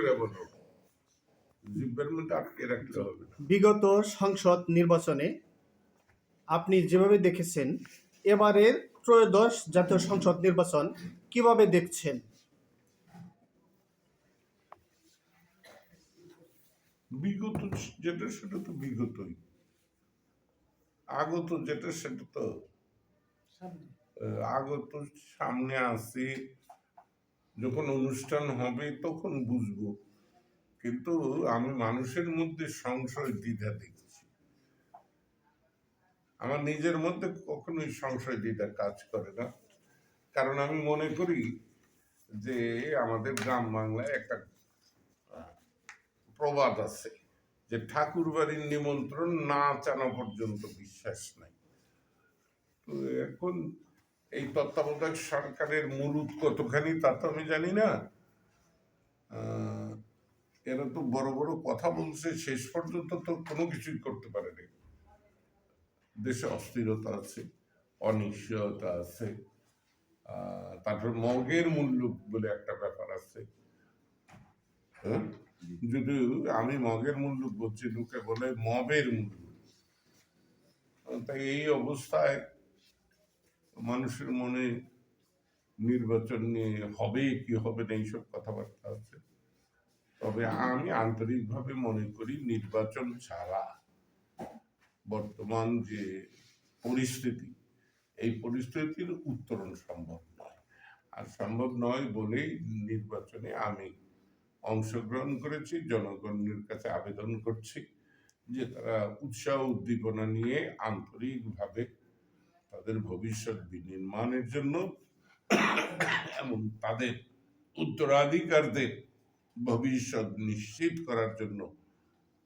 করে বলো জিব্বের মধ্যে আটকে রাখতে হবে বিগত সংসদ নির্বাচনে আপনি যেভাবে দেখেছেন এবারের ত্রয়োদশ জাতীয় সংসদ নির্বাচন কীভাবে দেখছেন? বিগত যেটা সেটা তো বিগতই। আগত যেটা সেটা তো আগত সামনে আসে যখন অনুষ্ঠান হবে তখন বুঝব। কিন্তু আমি মানুষের মধ্যে সংশয় দ্বিধা দেখছি। আমার নিজের মধ্যে কখনোই সংশয় দ্বিধা কাজ করে না। কারণ আমি মনে করি যে আমাদের গ্রাম বাংলায় একটা প্রবাদ আছে যে ঠাকুর বাড়ির নিমন্ত্রণ না জানা পর্যন্ত বিশ্বাস নাই। তো এখন এই তত্ত্বাবধায়ক সরকারের মুরুদ কতখানি তা তো আমি জানি না। এরা তো বড় বড় কথা বলছে, শেষ পর্যন্ত তো কোনো কিছুই করতে পারেনি। দেশে অস্থিরতা আছে, অনিশ্চয়তা আছে তারপর মগের মূল্য বলে একটা ব্যাপার আছে। হ্যাঁ? যদি আমি মগের মূল্য বলছি, লোকে বলে মবের মূল্য। তাই এই অবস্থায় মানুষের মনে নির্বাচন নিয়ে হবে কি হবে না এইসব কথাবার্তা আছে। তবে আমি আন্তরিকভাবে মনে করি নির্বাচন ছাড়া বর্তমান যে পরিস্থিতি, এই পরিস্থিতির উত্তরণ সম্ভব নয়। আর সম্ভব নয় বলেই নির্বাচনে আমি অংশগ্রহণ করেছি, জনগণের কাছে আবেদন করছি যে তারা উৎসাহ উদ্দীপনা নিয়ে আন্তরিকভাবে তাদের ভবিষ্যৎ বিনির্মাণের জন্য এবং তাদের উত্তরাধিকারদের ভবিষ্যৎ নিশ্চিত করার জন্য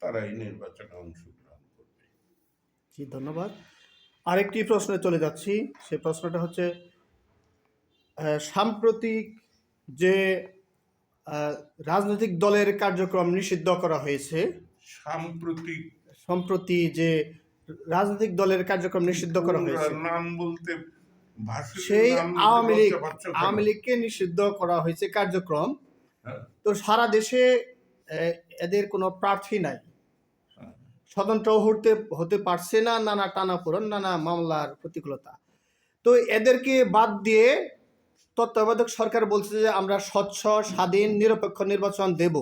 তারা এই নির্বাচনে অংশগ্রহণ করবে। জি ধন্যবাদ। আরেকটি প্রশ্নে চলে যাচ্ছি। সে প্রশ্নটা হচ্ছে সাম্প্রতিক যে রাজনৈতিক দলের কার্যক্রম নিষিদ্ধ করা হয়েছে সাম্প্রতিক সম্প্রতি যে রাজনৈতিক দলের কার্যক্রম নিষিদ্ধ করা হয়েছে। নাম বলতে সেই আওয়ামী লীগ? আওয়ামী লীগকে নিষিদ্ধ করা হয়েছে কার্যক্রম। হ্যাঁ, তো সারা দেশে এদের কোনো প্রার্থী নাই। স্বতন্ত্র হতে হতে পারছে না নানা টানাপোড়ন নানা মামলার প্রতিকূলতা। তো এদেরকে বাদ দিয়ে তত্ত্বাবধায়ক সরকার বলছে যে আমরা স্বচ্ছ স্বাধীন নিরপেক্ষ নির্বাচন দেব।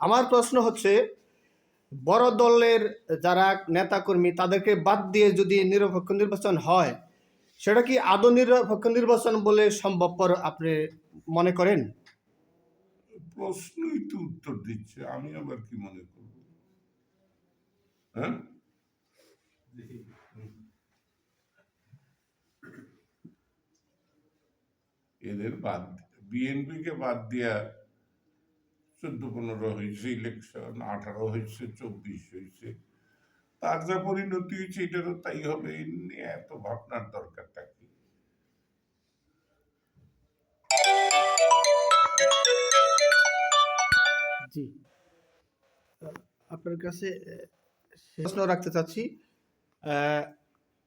আমার প্রশ্ন হচ্ছে বড় দলের যারা নেতাকর্মী, তাদেরকে বাদ দিয়ে যদি নিরপেক্ষ নির্বাচন হয়, সেটা কি আদৌ নিরপেক্ষ নির্বাচন বলে সম্ভবপর আপনি মনে করেন? প্রশ্নই তো উত্তর দিচ্ছে, আমি আবার কি মনে করব? হ্যাঁ? এদের বাদ বিএনপি কে বাদ দিয়া চোদ্দ পনেরো হয়েছে ইলেকশন আঠারো হয়েছে চব্বিশ হয়েছে। তার যা পরিণতি হয়েছে এটারও তাই হবে নিয়ে এত ভাবনার দরকার থাকে জি। আপনার কাছে প্রশ্ন রাখতে চাচ্ছি।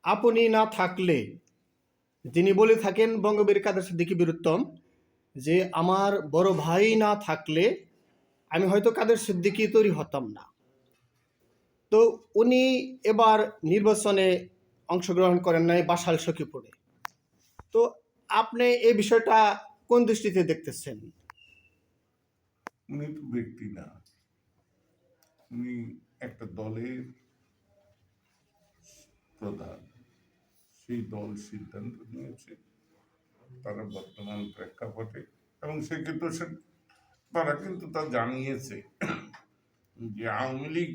আপনি না থাকলে যিনি বলে থাকেন বঙ্গবীর কাদের সিদ্দিকী বীরুত্তম? যে আমার বড় ভাই না থাকলে আমি হয়তো কাদের সিদ্দিকী তৈরি হতাম না। তো উনি এবার নির্বাচনে অংশগ্রহণ করেন নাই বাসাল সখীপুরে। তো আপনি এই বিষয়টা কোন দৃষ্টিতে দেখতেছেন? উনি তো ব্যক্তি না। উনি একটা দলের প্রধান। সেই দল সিদ্ধান্ত নিয়েছে। তারা বর্তমান প্রেক্ষাপটে এবং সেক্ষেত্রে তারা কিন্তু তা জানিয়েছে যে আওয়ামী লীগ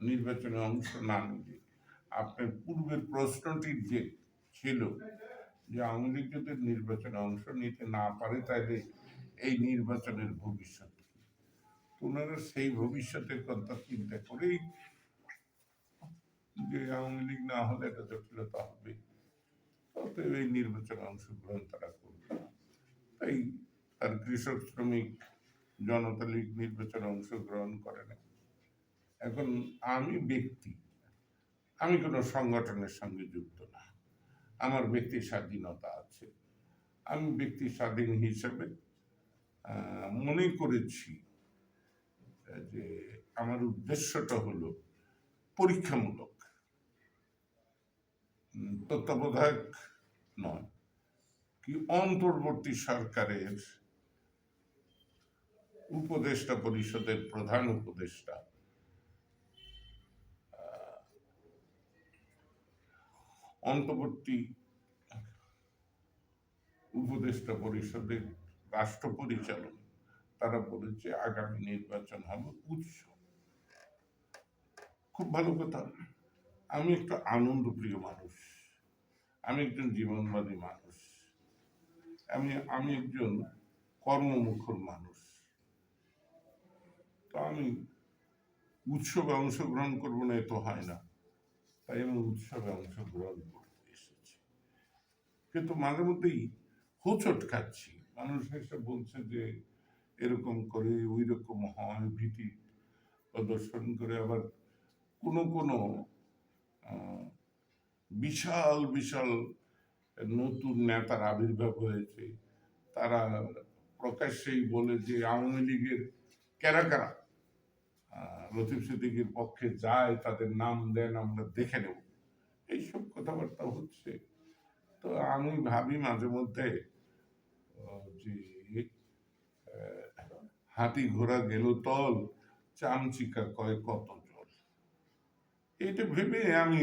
নির্বাচনে অংশ না নিলে। আপনার পূর্বের প্রশ্নটির যে ছিল যে আওয়ামী লীগ যদি নির্বাচনে অংশ নিতে না পারে, তাহলে এই নির্বাচনের ভবিষ্যৎ ওনারা সেই ভবিষ্যতের কথা চিন্তা করেই যে আওয়ামী লীগ না হলে এটা জটিলতা হবে। অতএব এই নির্বাচনে অংশগ্রহণ তারা করবে। তাই আর কৃষক শ্রমিক জনতা লীগ নির্বাচনে অংশগ্রহণ করে না এখন আমি ব্যক্তি, আমি কোনো সংগঠনের সঙ্গে যুক্ত না। আমার ব্যক্তি স্বাধীনতা আছে। আমি ব্যক্তি স্বাধীন হিসেবে মনে করেছি যে আমার উদ্দেশ্যটা হলো পরীক্ষামূলক। তত্ত্বাবধায়ক নয়, কি অন্তর্বর্তী সরকারের উপদেষ্টা পরিষদের প্রধান উপদেষ্টা। অন্তর্বর্তী উপদেষ্টা পরিষদের রাষ্ট্র পরিচালন তারা বলেছে, আগামী নির্বাচন হবে উৎস। খুব ভালো কথা। আমি একটা আনন্দপ্রিয় মানুষ। আমি একজন জীবনবাদী মানুষ। আমি আমি একজন কর্মমুখর মানুষ। তো আমি উৎসবে অংশগ্রহণ করব না, এ তো হয় না। তাই আমি উৎসবে অংশগ্রহণ করতে এসেছি। কিন্তু মাঝে মধ্যেই হোঁচট খাচ্ছি। মানুষ এসে বলছে যে, এরকম করে ওই রকম হয়, ভীতি প্রদর্শন করে। আবার কোনো কোনো বিশাল বিশাল নতুন নেতার আবির্ভাব হয়েছে। তারা প্রকাশ্যেই বলে যে, আওয়ামী লীগের কারা? লতিফ সিদ্দিকের পক্ষে যায়, তাদের নাম দেন, আমরা দেখে নেব। এইসব কথাবার্তা হচ্ছে। তো আমি ভাবি মাঝে মধ্যে যে হাতি ঘোড়া গেল তল, চামচিকা কয় কত জল। এটা ভেবে আমি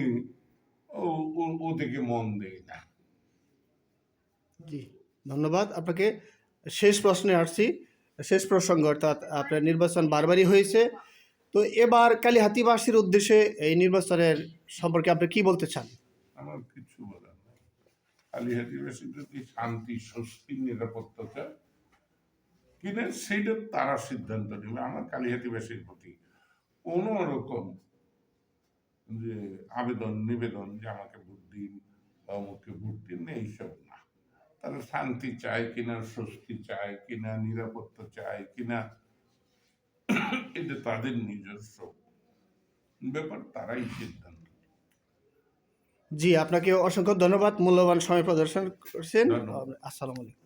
ওদিকে মন দেই না। জি, ধন্যবাদ। আপনাকে শেষ প্রশ্নে আসছি। শেষ প্রসঙ্গ, অর্থাৎ আপনার নির্বাচন বারবারই হয়েছে। তো এবার কালীহাতিবাসীর উদ্দেশ্যে এই নির্বাচনের সম্পর্কে আপনি কি বলতে চান? আমার কিছু বলার নেই। আলিহাদিবাসী যদি শান্তি, স্বস্তি, নিরাপত্তা চায় কিনা সেইটা তারা সিদ্ধান্ত নেবে। আমার কালিহাতিবাসীর প্রতি কোনো রকম যে আবেদন, নিবেদন যে আমাকে ভোট দিন বা অমুককে ভোট দিন, এইসব না। তারা শান্তি চায় কিনা, স্বস্তি চায় কিনা, নিরাপত্তা চায় কিনা এটা তাদের নিজস্ব ব্যাপার তারাই সিদ্ধান্ত। জি আপনাকে অসংখ্য ধন্যবাদ মূল্যবান সময় প্রদর্শন করছেন। আসসালামু আলাইকুম।